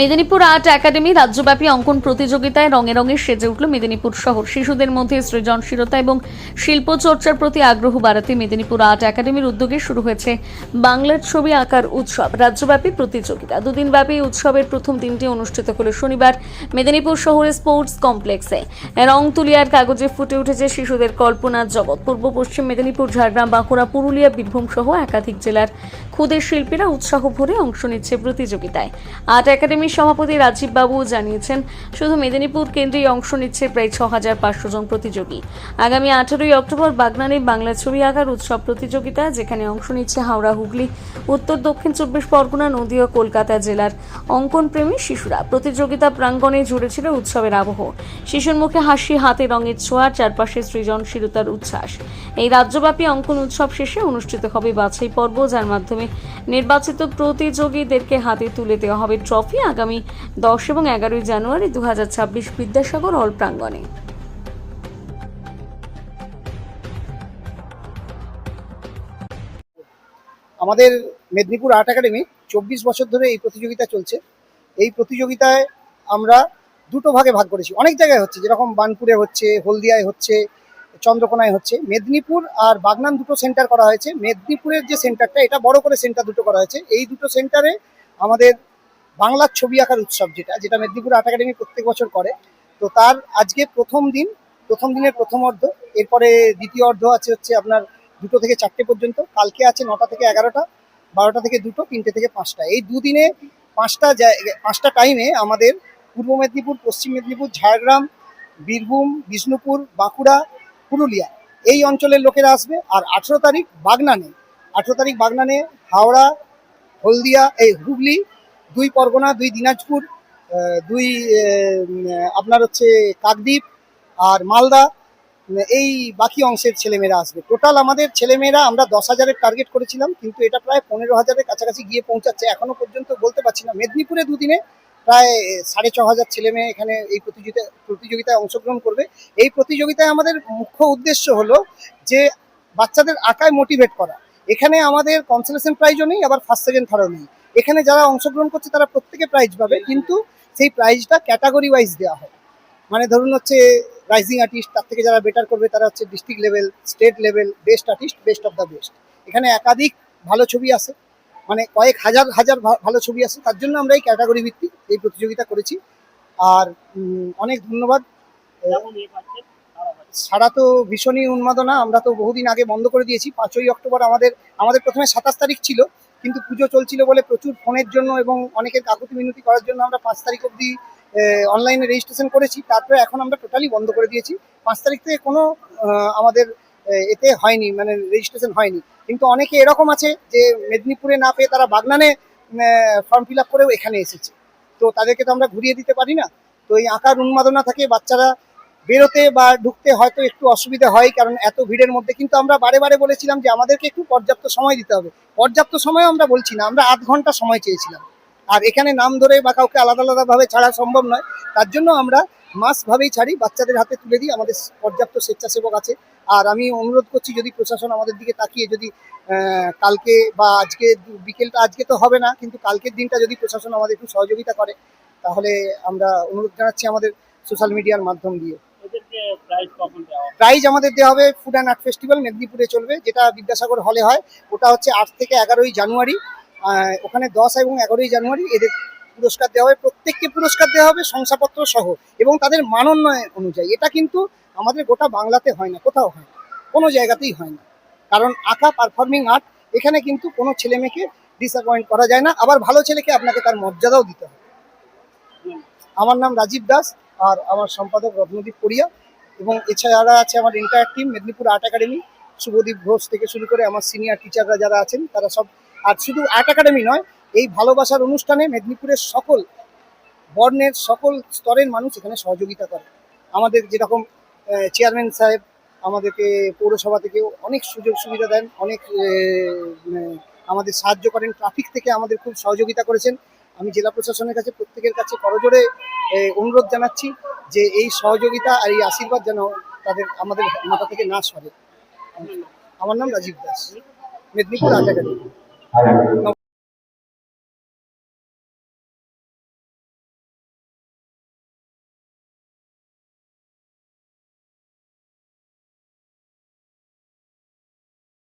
Medinipur art academy রাজ্যব্যাপী অঙ্কন প্রতিযোগিতায় রঙে রঙে সেজে উঠল মেদিনীপুর শহর। শিশুদের মধ্যে সৃজনশীলতা এবং শিল্প চর্চার প্রতি আগ্রহ বাড়াতে মেদিনীপুর আর্ট একাডেমির উদ্যোগে শুরু হয়েছে বাংলার ছবি আঁকার উৎসব, রাজ্যব্যাপী প্রতিযোগিতা। দুদিন ব্যাপী উৎসবের প্রথম দিনটি অনুষ্ঠিত হলো শনিবার মেদিনীপুর শহরের স্পোর্টস কমপ্লেক্সে। রং তুলিয়ার কাগজে ফুটে উঠেছে শিশুদের কল্পনার জগৎ। পূর্ব পশ্চিম মেদিনীপুর, ঝাড়গ্রাম, বাঁকুড়া, পুরুলিয়া, বীরভূম সহ একাধিক জেলার ক্ষুদে শিল্পীরা উৎসাহ ভরে অংশ নিচ্ছে প্রতিযোগিতায়। আর্ট একাডেমির সভাপতি রাজীব বাবু জানিয়েছেন, শুধু মেদিনীপুর কেন্দ্রেই অংশ নিচ্ছে প্রায় ছ হাজার পাঁচশো জন প্রতিযোগী। আগামী আঠারোই অক্টোবর বাগনানে বাংলা ছবি আঁকার উৎসব প্রতিযোগিতা, যেখানে অংশ নিচ্ছে হাওড়া, হুগলি, উত্তর, দক্ষিণ চব্বিশ পরগনা, নদী ও কলকাতা জেলার অঙ্কন প্রেমী শিশুরা। প্রতিযোগিতা প্রাঙ্গণে জুড়ে ছিল উৎসবের আবহ। শিশুর মুখে হাসি, হাতে রঙের ছোঁয়া চারপাশে সৃজনশীলতার উচ্ছ্বাস। এই রাজ্যব্যাপী অঙ্কন উৎসব শেষে অনুষ্ঠিত হবে বাছাই পর্ব যার মাধ্যমে নির্বাচিত প্রতিযোগীদেরকে হাতে তুলে দেওয়া হবে ট্রফি আগামী দশ এবং এগারোই জানুয়ারি দু বিদ্যাসাগর হল প্রাঙ্গণে। আমাদের মেদিনীপুর আর্ট একাডেমি চব্বিশ বছর ধরে এই প্রতিযোগিতা চলছে। এই প্রতিযোগিতায় আমরা দুটো ভাগে ভাগ করেছি। অনেক জায়গায় হচ্ছে, যেরকম বানপুরে হচ্ছে, হলদিয়ায় হচ্ছে চন্দ্রকোনায় হচ্ছে। মেদিনীপুর আর বাগনান দুটো সেন্টার করা হয়েছে। মেদিনীপুরের যে সেন্টারটা এটা বড় করে সেন্টার দুটো করা হয়েছে। এই দুটো সেন্টারে আমাদের বাংলার ছবি আঁকার উৎসব যেটা যেটা মেদিনীপুর আর্ট একাডেমি প্রত্যেক বছর করে। তো তার আজকে প্রথম দিন, প্রথম দিনের প্রথম অর্ধ। এরপরে দ্বিতীয় অর্ধ আছে হচ্ছে আপনার দুটো থেকে চারটে পর্যন্ত। কালকে আছে নটা থেকে এগারোটা, বারোটা থেকে দুটো, তিনটে থেকে পাঁচটা। এই দুদিনে পাঁচটা পাঁচটা টাইমে আমাদের পূর্ব মেদিনীপুর, পশ্চিম মেদিনীপুর, ঝাড়গ্রাম, বীরভূম, বিষ্ণুপুর, বাঁকুড়া পুরুলিয়া। এই অঞ্চলের লোকেরা আসবে আর আঠেরো তারিখ বাগনানে। আঠেরো তারিখ বাগনানে হাওড়া, হলদিয়া, এই হুগলি, দুই পরগনা, দুই দিনাজপুর দুই আপনার হচ্ছে কাকদ্বীপ আর মালদা, এই বাকি অংশের ছেলেমেয়েরা আসবে। টোটাল আমাদের ছেলেমেয়েরা আমরা দশ হাজারের টার্গেট করেছিলাম, কিন্তু এটা প্রায় পনেরো হাজারের কাছাকাছি গিয়ে পৌঁছাচ্ছে। এখনও পর্যন্ত বলতে পারছি না। মেদিনীপুরে দুদিনে প্রায় সাড়ে ছ হাজার ছেলে মেয়ে এখানে এই প্রতিযোগিতা, প্রতিযোগিতায় অংশগ্রহণ করবে। এই প্রতিযোগিতায় আমাদের মুখ্য উদ্দেশ্য হলো যে বাচ্চাদের আঁকায় মোটিভেট করা। এখানে আমাদের কনসেলেশন প্রাইজও নেই, আবার ফার্স্ট সেকেন্ড থার্ডও নেই। এখানে যারা অংশগ্রহণ করছে তারা প্রত্যেকে প্রাইজ পাবে, কিন্তু সেই প্রাইজটা ক্যাটাগরি ওয়াইজ দেওয়া হয়। মানে ধরুন হচ্ছে রাইজিং আর্টিস্ট তার থেকে যারা বেটার করবে তারা হচ্ছে district level state level best artist best of the best এখানে একাধিক ভালো ছবি আছে। মানে কয়েক হাজার হাজার ভালো ছবি আছে, তার জন্য আমরা এই ক্যাটাগরি ভিত্তিক এই প্রতিযোগিতা করেছি। আর অনেক ধন্যবাদ। সারা তো ভীষণই উন্মাদনা, আমরা তো বহুদিন আগে বন্ধ করে দিয়েছি, পাঁচই অক্টোবর আমাদের আমাদের প্রথমে সাতাশ তারিখ ছিল, কিন্তু পুজো চলছিল বলে প্রচুর ফোনের জন্য এবং অনেকের কাকুতি মিনতি করার জন্য আমরা পাঁচ তারিখ অবধি অনলাইনে রেজিস্ট্রেশন করেছি, তারপরে এখন আমরা টোটালি বন্ধ করে দিয়েছি। পাঁচ তারিখ থেকে কোনো আমাদের এতে হয়নি মানে রেজিস্ট্রেশন হয়নি। কিন্তু অনেকে এরকম আছে যে মেদিনীপুরে না পেয়ে তারা বাগনানে ফর্ম ফিল আপ করেও এখানে এসেছে। তো তাদেরকে তো আমরা ঘুরিয়ে দিতে পারি না। তো এই আঁকার উন্মাদনা থাকে বাচ্চারা বেরোতে বা ঢুকতে হয়তো একটু অসুবিধা হয়, কারণ এত ভিড়ের মধ্যে কিন্তু আমরা বারে বারে বলেছিলাম যে আমাদেরকে একটু পর্যাপ্ত সময় দিতে হবে। পর্যাপ্ত সময় আমরা বলছি না, আমরা আধ ঘণ্টা সময় চেয়েছিলাম। আর এখানে নাম ধরে বা কাউকে আলাদা আলাদাভাবে ছাড়া সম্ভব নয়। তার জন্য আমরা মাসভাবেই ছাড়ি বাচ্চাদের হাতে তুলে দিই আমাদের পর্যাপ্ত স্বেচ্ছাসেবক আছে। আর আমি অনুরোধ করছি যদি প্রশাসন আমাদের দিকে তাকিয়ে যদি কালকে বা আজকে বিকেলটা আজকে তো হবে না কিন্তু কালকের দিনটা যদি প্রশাসন আমাদের একটু সহযোগিতা করে তাহলে আমরা অনুরোধ জানাচ্ছি আমাদের সোশ্যাল মিডিয়ার মাধ্যম দিয়ে। প্রাইজ আমাদের দেওয়া হবে ফুড অ্যান্ড আর্ট ফেস্টিভ্যাল মেদিনীপুরে চলবে যেটা বিদ্যাসাগর হলে হয়। ওটা হচ্ছে আট থেকে এগারোই জানুয়ারি ওখানে দশ এবং এগারোই জানুয়ারি এদের পুরস্কার দেওয়া হবে প্রত্যেককে পুরস্কার দেওয়া হবে শংসাপত্র সহ এবং তাদের মানোন্নয় অনুযায়ী। এটা কিন্তু আমাদের গোটা বাংলাতে হয় না, কোথাও হয় না, কোনো জায়গাতেই হয় না। কারণ আঁকা পারফর্মিং আর্ট এখানে কিন্তু কোনো ছেলে মেয়েকে ডিসঅ্যাপয়েন্ট করা যায় না। আবার ভালো ছেলেকে আপনাকে তার মর্যাদাও দিতে হবে। আমার নাম রাজীব দাস আর আমার সম্পাদক রত্নদীপ পড়িয়া এবং এছাড়া আছে আমার entire team Medinipur art academy Shubhadip Ghosh থেকে শুরু করে আমার সিনিয়র টিচাররা যারা আছেন, তারা সব আর শুধু আর্ট একাডেমি নয় এই ভালোবাসার অনুষ্ঠানে মেদিনীপুরের সকল, বর্ণের সকল স্তরের মানুষ এখানে সহযোগিতা করে। আমাদের যেরকম চেয়ারম্যান সাহেব আমাদেরকে পৌরসভা থেকে অনেক সুযোগ সুবিধা দেন, অনেক আমাদের সাহায্য করেন, ট্রাফিক থেকে আমাদের খুব সহযোগিতা করেছেন। আমি জেলা প্রশাসনের কাছে, প্রত্যেকের কাছে করজোড়ে অনুরোধ জানাচ্ছি যে এই সহযোগিতা আর এই আশীর্বাদ যেন তাদের, আমাদের মাথা থেকে না সরে। আমার নাম রাজীব দাস, মেদিনীপুর একাডেমি